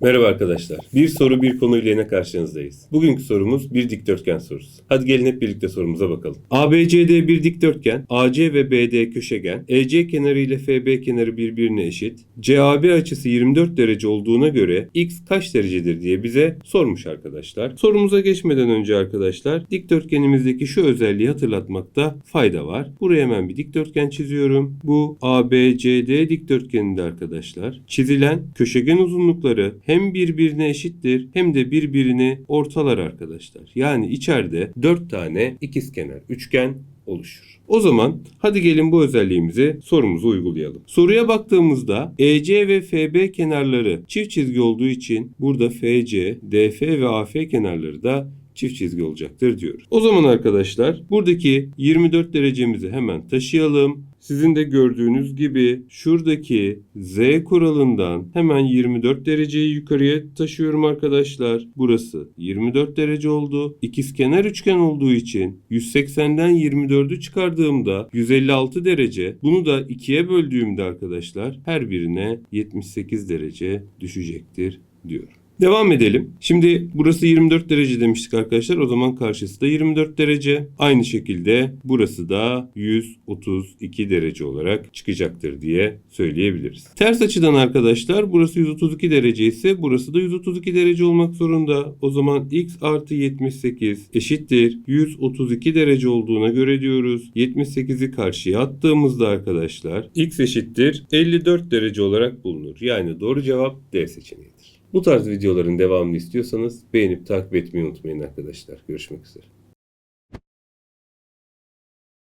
Merhaba arkadaşlar. Bir soru bir konuyla yine karşınızdayız. Bugünkü sorumuz bir dikdörtgen sorusu. Hadi gelin hep birlikte sorumuza bakalım. ABCD bir dikdörtgen, AC ve BD köşegen, EC kenarı ile FB kenarı birbirine eşit, CAB açısı 24 derece olduğuna göre x kaç derecedir diye bize sormuş arkadaşlar. Sorumuza geçmeden önce arkadaşlar dikdörtgenimizdeki şu özelliği hatırlatmakta fayda var. Buraya hemen bir dikdörtgen çiziyorum. Bu ABCD dikdörtgeninde arkadaşlar çizilen köşegen uzunlukları hem birbirine eşittir hem de birbirini ortalar arkadaşlar. Yani içeride 4 tane ikizkenar üçgen oluşur. O zaman hadi gelin bu özelliğimizi sorumuza uygulayalım. Soruya baktığımızda EC ve FB kenarları çift çizgi olduğu için burada FC, DF ve AF kenarları da çift çizgi olacaktır diyoruz. O zaman arkadaşlar buradaki 24 derecemizi hemen taşıyalım. Sizin de gördüğünüz gibi şuradaki Z kuralından hemen 24 dereceyi yukarıya taşıyorum arkadaşlar. Burası 24 derece oldu. İkizkenar üçgen olduğu için 180'den 24'ü çıkardığımda 156 derece. Bunu da ikiye böldüğümde arkadaşlar her birine 78 derece düşecektir diyorum. Devam edelim. Şimdi burası 24 derece demiştik arkadaşlar. O zaman karşısı da 24 derece. Aynı şekilde burası da 132 derece olarak çıkacaktır diye söyleyebiliriz. Ters açıdan arkadaşlar burası 132 derece ise burası da 132 derece olmak zorunda. O zaman x artı 78 eşittir 132 derece olduğuna göre diyoruz. 78'i karşıya attığımızda arkadaşlar x eşittir 54 derece olarak bulunur. Yani doğru cevap D seçeneğidir. Bu tarz videoların devamını istiyorsanız beğenip takip etmeyi unutmayın arkadaşlar. Görüşmek üzere.